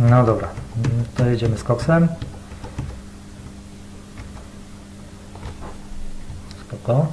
No dobra, to jedziemy z koksem. Spoko.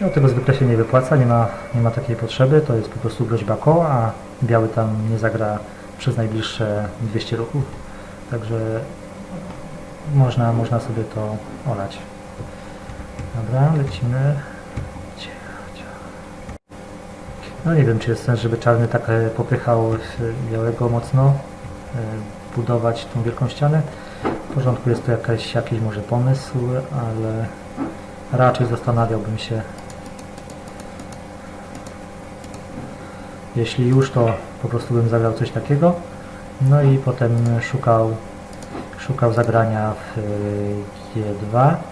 No tego zwykle się nie wypłaca, nie ma, nie ma takiej potrzeby, to jest po prostu groźba koła, a biały tam nie zagra przez najbliższe 200 ruchów. Także można, można sobie to olać. Dobra, lecimy. No nie wiem, czy jest sens, żeby czarny tak e, popychał białego mocno, e, budować tą wielką ścianę. W porządku jest to jakaś, jakiś może pomysł, ale raczej zastanawiałbym się, jeśli już, to po prostu bym zagrał coś takiego. No i potem szukał, szukał zagrania w e, G2 e,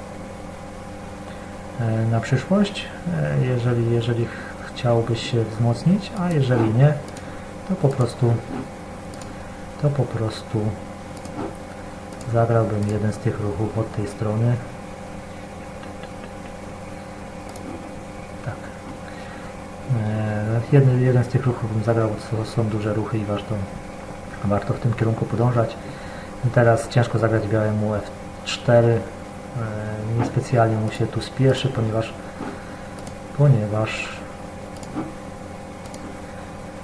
na przyszłość, e, jeżeli, jeżeli ch- chciałbyś się wzmocnić, a jeżeli nie, to po prostu to po prostu zagrałbym jeden z tych ruchów od tej strony. Tak. E, Jeden, jeden z tych ruchów bym zagrał, co są duże ruchy i warto, warto w tym kierunku podążać. Teraz ciężko zagrać białemu F4. E, Niespecjalnie mu się tu spieszy, ponieważ ponieważ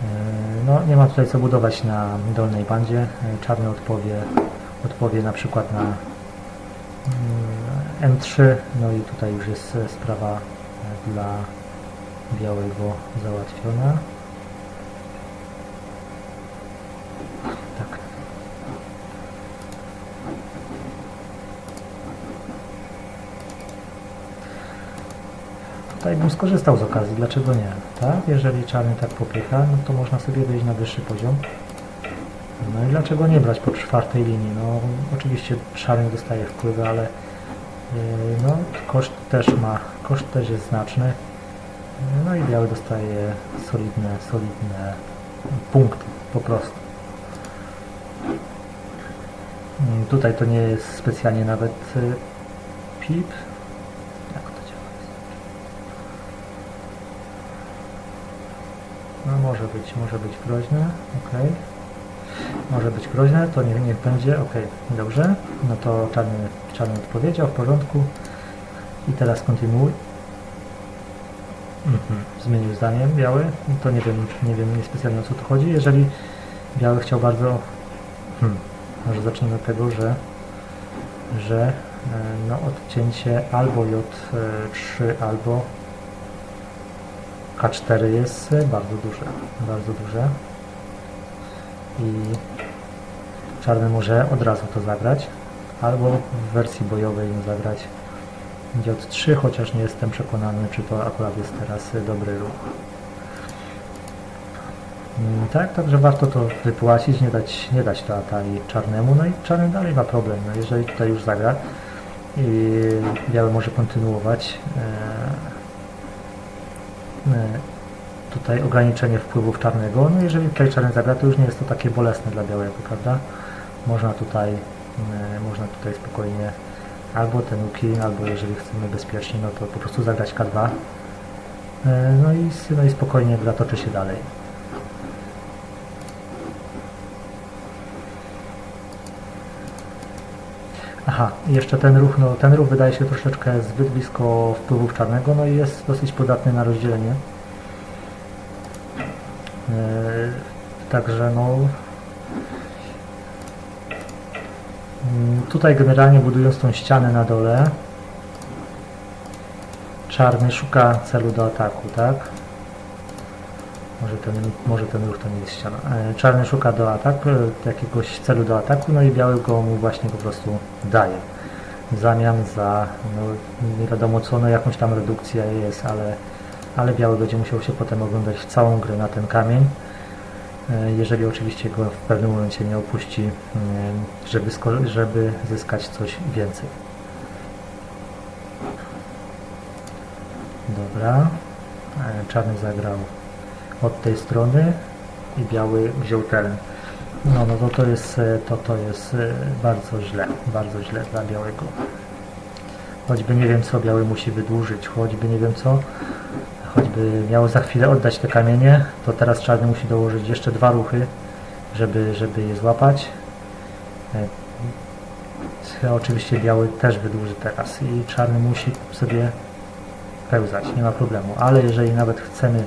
e, no, nie ma tutaj co budować na dolnej bandzie. E, Czarny odpowie, odpowie na przykład na mm, M3, no i tutaj już jest sprawa dla białego załatwiona. Tak. Tutaj bym skorzystał z okazji, dlaczego nie? Tak? Jeżeli czarny tak popycha, no to można sobie wejść na wyższy poziom. No i dlaczego nie brać po czwartej linii? No oczywiście czarny dostaje wpływy, ale yy, no, koszt też ma, koszt też jest znaczny. No i biały dostaje solidne, solidne punkty po prostu. Mm, Tutaj to nie jest specjalnie nawet y, pip. Jak to działa? No może być, może być groźne, ok. Może być groźne, to niech, niech będzie, ok, dobrze. No to czarny, czarny odpowiedział, w porządku. I teraz kontynuuj. Mhm. Zmienił zdanie biały. To nie wiem, nie wiem niespecjalnie o co tu chodzi. Jeżeli biały chciał bardzo... Hmm, może zacznę od tego, że że e, no, odcięcie albo J3 albo K4 jest bardzo duże. Bardzo duże. I czarny może od razu to zagrać. Albo w wersji bojowej zagrać J3, chociaż nie jestem przekonany, czy to akurat jest teraz dobry ruch. Mm, Tak, także warto to wypłacić, nie dać, nie dać to Atai czarnemu, no i czarny dalej ma problem, no jeżeli tutaj już zagra i biały może kontynuować e, tutaj ograniczenie wpływów czarnego, no jeżeli tutaj czarny zagra, to już nie jest to takie bolesne dla białego, prawda? Można tutaj, e, można tutaj spokojnie albo te nuki, albo jeżeli chcemy bezpiecznie, no to po prostu zagrać K2. E, No i, no i spokojnie gra toczy się dalej. Aha, jeszcze ten ruch, no ten ruch wydaje się troszeczkę zbyt blisko wpływów czarnego, no i jest dosyć podatny na rozdzielenie. E, Także no Mm, Tutaj generalnie budując tą ścianę na dole czarny szuka celu do ataku, tak? Może ten, może ten ruch to nie jest ściana. E, Czarny szuka do ataku, e, jakiegoś celu do ataku, no i biały go mu właśnie po prostu daje. W zamian za, no nie wiadomo co, no jakąś tam redukcja jest, ale, ale biały będzie musiał się potem oglądać całą grę na ten kamień. E, jeżeli oczywiście go w pewnym momencie nie opuści, żeby, żeby zyskać coś więcej. Dobra, czarny zagrał od tej strony i biały wziął teren. No, no to, to jest, e, to, to jest e, bardzo źle, bardzo źle dla białego. choćby nie wiem co biały musi wydłużyć, choćby nie wiem co, choćby miał za chwilę oddać te kamienie, to teraz czarny musi dołożyć jeszcze dwa ruchy, żeby, żeby je złapać. E, Oczywiście biały też wydłuży teraz i czarny musi sobie pełzać, nie ma problemu, ale jeżeli nawet chcemy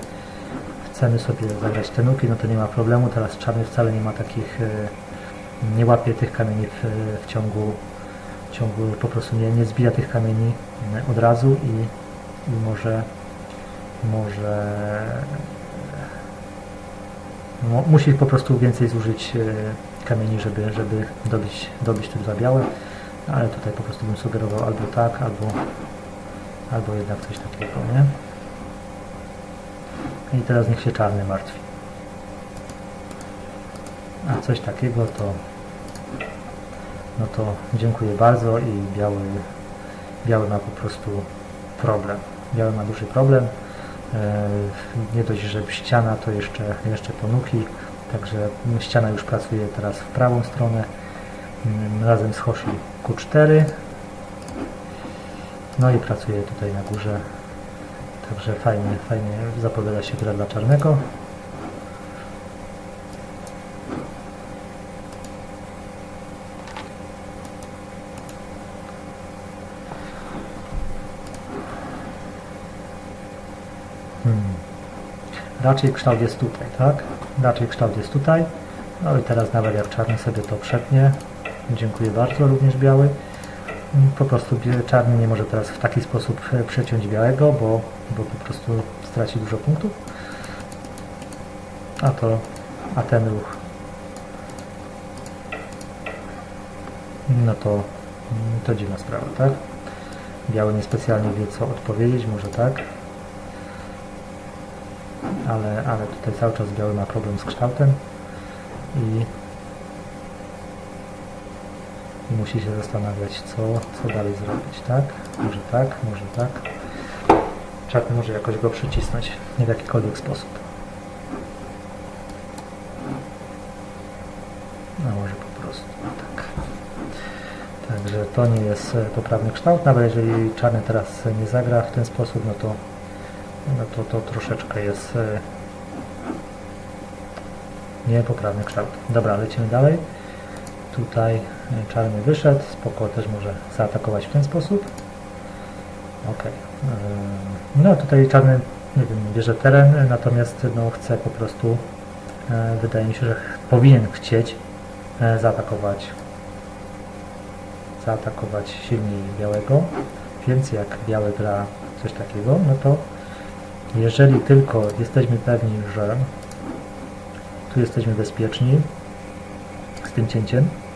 chcemy sobie zagrać te nuki, no to nie ma problemu, teraz czarny wcale nie ma takich, e, nie łapie tych kamieni w, w ciągu, w ciągu po prostu nie, nie zbija tych kamieni e, od razu i, i może może mu- musi po prostu więcej zużyć e, kamieni, żeby, żeby dobić, dobić te dwa białe, ale tutaj po prostu bym sugerował albo tak, albo, albo jednak coś takiego, nie? I teraz niech się czarny martwi. A coś takiego to no to dziękuję bardzo i biały, biały ma po prostu problem. Biały ma duży problem. E, nie dość, że ściana to jeszcze, jeszcze to nuki, także ściana już pracuje teraz w prawą stronę mm, razem z Hoshi Q4 no i pracuje tutaj na górze Także fajnie, fajnie zapowiada się gra dla czarnego. Hmm. Raczej kształt jest tutaj, tak? Raczej kształt jest tutaj. No i teraz nawet jak czarny sobie to przetnie. Dziękuję bardzo, również biały. Po prostu czarny nie może teraz w taki sposób e, przeciąć białego, bo, bo po prostu straci dużo punktów. A to, a ten ruch, no to, mm, to dziwna sprawa, tak? Biały niespecjalnie wie co odpowiedzieć, może tak. Ale, ale tutaj cały czas biały ma problem z kształtem i i musi się zastanawiać, co, co dalej zrobić, tak? Może tak, może tak. Czarny może jakoś go przycisnąć w jakikolwiek sposób. A może po prostu tak. Także to nie jest e, poprawny kształt, nawet jeżeli czarny teraz nie zagra w ten sposób, no to, no to, to troszeczkę jest e, niepoprawny kształt. Dobra, lecimy dalej. Tutaj czarny wyszedł, spoko też może zaatakować w ten sposób. Ok. No tutaj czarny, nie wiem, bierze teren, natomiast no, chce po prostu, e, wydaje mi się, że powinien chcieć e, zaatakować zaatakować silniej białego, więc jak biały gra coś takiego, no to jeżeli tylko jesteśmy pewni, że tu jesteśmy bezpieczni z tym cięciem e,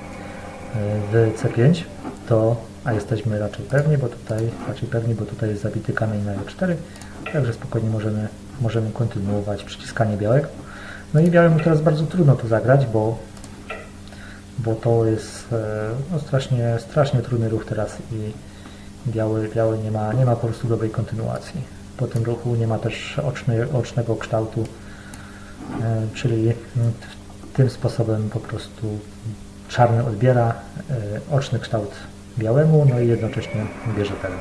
w C5, to a jesteśmy raczej pewni, bo tutaj raczej pewni, bo tutaj jest zabity kamień na E4, także spokojnie możemy, możemy kontynuować przyciskanie białego. No i białemu teraz bardzo trudno tu zagrać, bo, bo to jest e, no, strasznie, strasznie trudny ruch teraz i biały, biały nie, ma, nie ma po prostu dobrej kontynuacji. Po tym ruchu nie ma też oczny, ocznego kształtu, e, czyli mm, tym sposobem po prostu czarny odbiera e, oczny kształt białemu, no i jednocześnie bierze teren.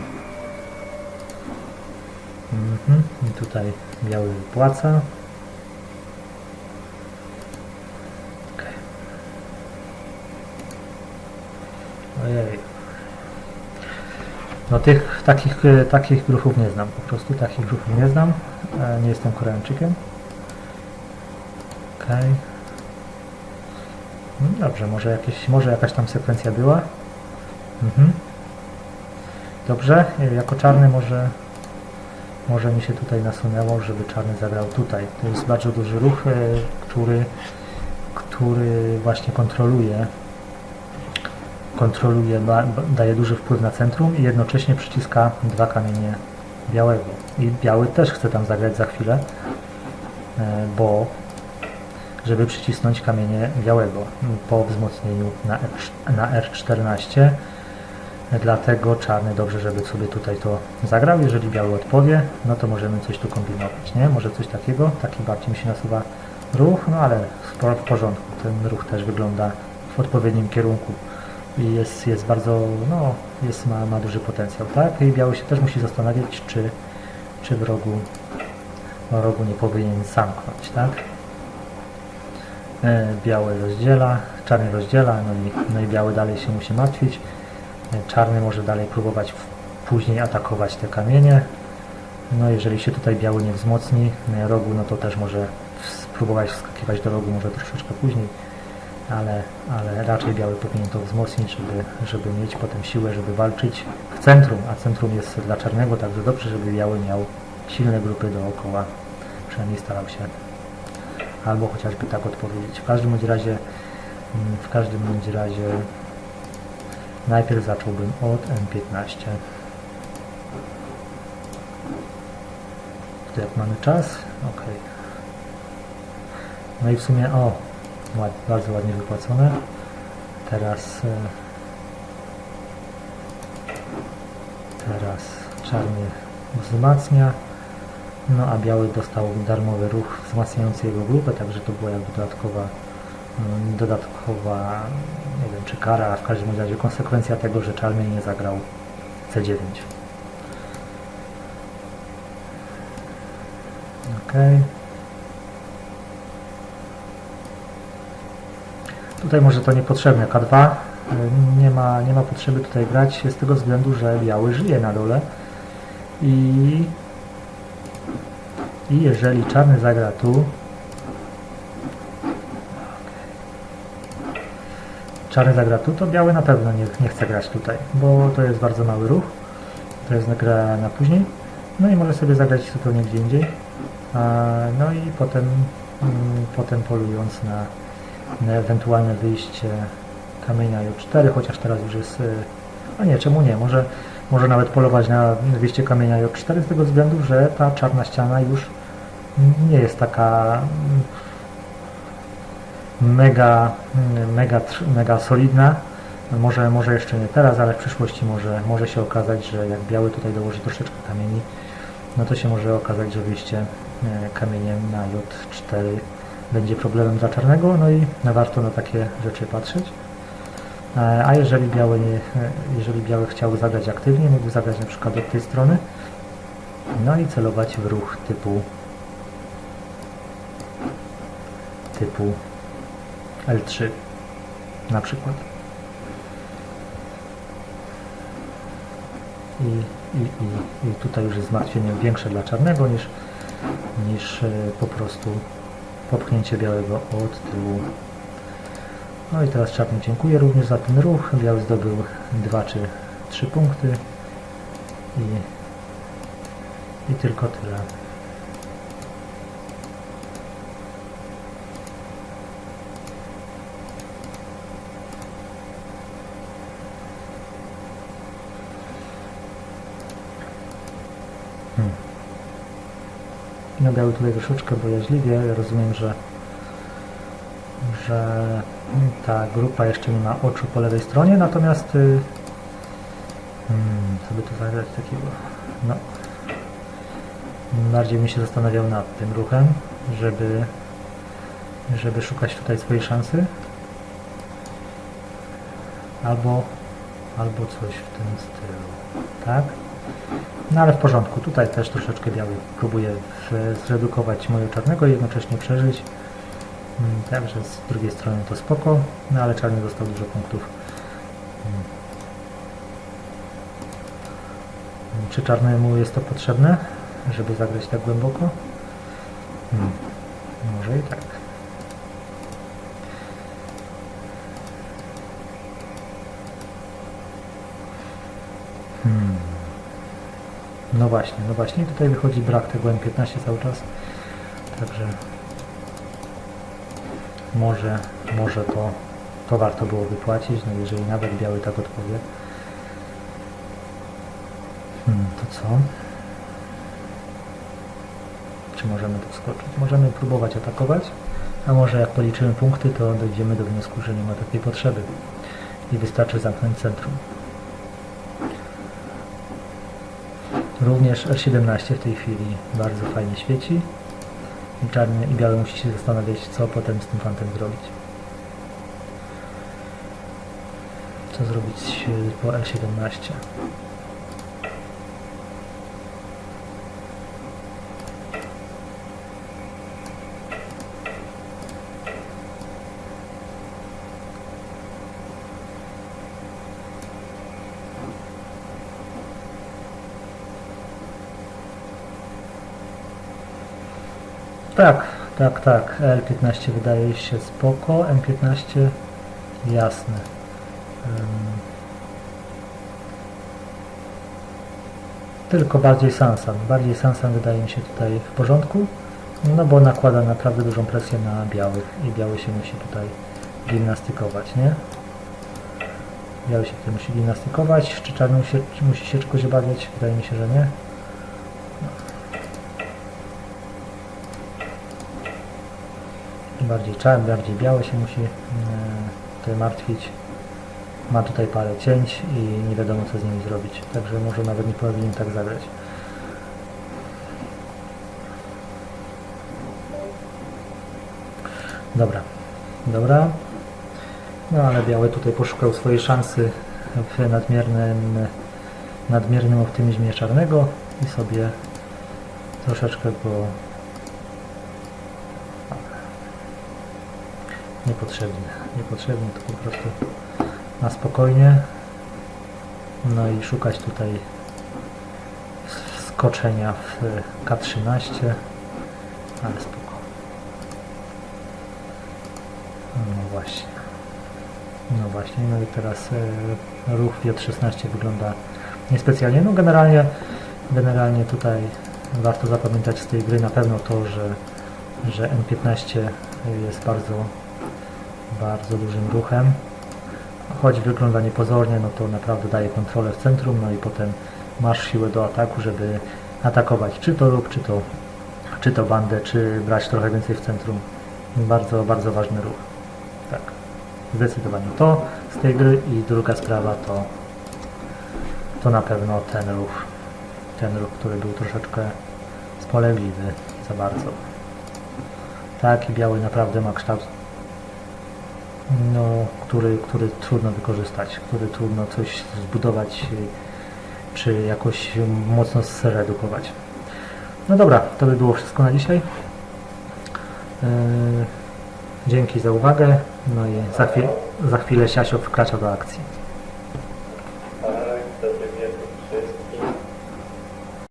Mhm. I tutaj biały wypłaca. Ojej. No tych takich, takich gruchów nie znam, po prostu takich gruchów nie znam. Nie jestem Koreańczykiem. Okej. No dobrze, może, jakieś, może jakaś tam sekwencja była. Mhm. Dobrze, e, jako czarny może, może mi się tutaj nasunęło, żeby czarny zagrał tutaj. To jest bardzo duży ruch, e, który, który właśnie kontroluje kontroluje, daje duży wpływ na centrum i jednocześnie przyciska dwa kamienie białego. I biały też chce tam zagrać za chwilę, e, bo żeby przycisnąć kamienie białego po wzmocnieniu na, F, na R14. Dlatego czarny dobrze, żeby sobie tutaj to zagrał. Jeżeli biały odpowie, no to możemy coś tu kombinować, nie? Może coś takiego, taki bardziej mi się nasuwa ruch, no ale w porządku. Ten ruch też wygląda w odpowiednim kierunku i jest, jest bardzo, no, jest, ma, ma duży potencjał, tak? I biały się też musi zastanawiać, czy, czy w rogu, w rogu nie powinien zamknąć, tak? E, Biały rozdziela, czarny rozdziela, no i, no i biały dalej się musi martwić. E, Czarny może dalej próbować później atakować te kamienie. No jeżeli się tutaj biały nie wzmocni e, rogu, no to też może spróbować wskakiwać do rogu może troszeczkę później, ale, ale raczej biały powinien to wzmocnić, żeby, żeby mieć potem siłę, żeby walczyć w centrum, a centrum jest dla czarnego, także dobrze, żeby biały miał silne grupy dookoła, przynajmniej starał się albo chociażby tak odpowiedzieć. W każdym bądź razie, mm, w każdym bądź razie najpierw zacząłbym od M15. To jak mamy czas? Ok. No i w sumie, o, bardzo ładnie wypłacone. Teraz, e, teraz czarny wzmacnia. No a biały dostał darmowy ruch wzmacniający jego grupę, także to była jakby dodatkowa, mm, dodatkowa, nie wiem czy kara, a w każdym razie konsekwencja tego, że czarny nie zagrał C9. Ok. Tutaj może to niepotrzebne K2. y, Nie ma, nie ma potrzeby tutaj grać z tego względu, że biały żyje na dole i i jeżeli czarny zagra tu, czarny zagra tu, to biały na pewno nie, nie chce grać tutaj, bo to jest bardzo mały ruch. To jest gra na później. No i może sobie zagrać zupełnie gdzie indziej. No i potem, mm, potem polując na, na ewentualne wyjście kamienia J4, chociaż teraz już jest... y, A nie, czemu nie? Może, może nawet polować na wyjście kamienia J4 z tego względu, że ta czarna ściana już nie jest taka mm, mega, mm, mega, mega solidna. Może, może jeszcze nie teraz, ale w przyszłości może, może się okazać, że jak biały tutaj dołoży troszeczkę kamieni, no to się może okazać, że wyjście e, kamieniem na J4 będzie problemem dla czarnego, no i warto na takie rzeczy patrzeć. E, A jeżeli biały, nie, e, jeżeli biały chciał zagrać aktywnie, mógłby zagrać na przykład od tej strony, no i celować w ruch typu typu L3 na przykład. I, i, i, I tutaj już jest zmartwienie większe dla czarnego niż, niż e, po prostu popchnięcie białego od tyłu. No i teraz czarny dziękuję również za ten ruch. Biały zdobył 2 czy 3 punkty i, i tylko tyle. No tutaj troszeczkę bojaźliwie. Ja rozumiem, że że ta grupa jeszcze nie ma oczu po lewej stronie, natomiast y, hmm, by tu zagrać takiego? No, bardziej bym się zastanawiał nad tym ruchem, żeby żeby szukać tutaj swojej szansy albo albo coś w tym stylu, tak? No ale w porządku, tutaj też troszeczkę biały próbuje w- zredukować moje czarnego i jednocześnie przeżyć. Mm, Także z drugiej strony to spoko, no ale czarny dostał dużo punktów. Mm. Czy czarnemu jest to potrzebne, żeby zagrać tak głęboko? Hmm. Może i tak. No właśnie, no właśnie, tutaj wychodzi brak tego M15 cały czas. Także może, może to, to warto było wypłacić, no jeżeli nawet biały tak odpowie. Hmm, to co? Czy możemy to wskoczyć? Możemy próbować atakować, a może jak policzymy punkty, to dojdziemy do wniosku, że nie ma takiej potrzeby i wystarczy zamknąć centrum. Również R17 w tej chwili bardzo fajnie świeci. I czarny i biały musi się zastanawiać, co potem z tym fantem zrobić. Co zrobić po L17. Tak, tak, tak. L15 wydaje się spoko, M15 jasne. Ym, Tylko bardziej Sansan. Bardziej Sansan wydaje mi się tutaj w porządku, no bo nakłada naprawdę dużą presję na białych i biały się musi tutaj gimnastykować, nie? Biały się tutaj musi gimnastykować, czy czarny musi, musi się czegoś obawiać? Wydaje mi się, że nie. Bardziej czarny, bardziej biały się musi e, tutaj martwić. Ma tutaj parę cięć i nie wiadomo co z nimi zrobić. Także może nawet nie powinien tak zagrać. Dobra, dobra. No ale biały tutaj poszukał swojej szansy w nadmiernym, nadmiernym optymizmie czarnego i sobie troszeczkę go niepotrzebnie, niepotrzebnie to po prostu na spokojnie. No i szukać tutaj skoczenia w K13 ale spoko. No właśnie. No właśnie, no i teraz e, ruch w J16 wygląda niespecjalnie, no generalnie generalnie tutaj warto zapamiętać z tej gry na pewno to, że, że M15 jest bardzo bardzo dużym ruchem. Choć wygląda niepozornie, no to naprawdę daje kontrolę w centrum, no i potem masz siłę do ataku, żeby atakować czy to lub, czy to, czy to bandę, czy brać trochę więcej w centrum. Bardzo, bardzo ważny ruch. Tak, zdecydowanie to z tej gry i druga sprawa to, to na pewno ten ruch. Ten ruch, który był troszeczkę spolegliwy za bardzo. Tak, i biały naprawdę ma kształt no, który, który trudno wykorzystać, który trudno coś zbudować y, czy jakoś mocno zredukować. No dobra, to by było wszystko na dzisiaj. Yy, dzięki za uwagę. No i za, chwil, za chwilę Siasio wkracza do akcji.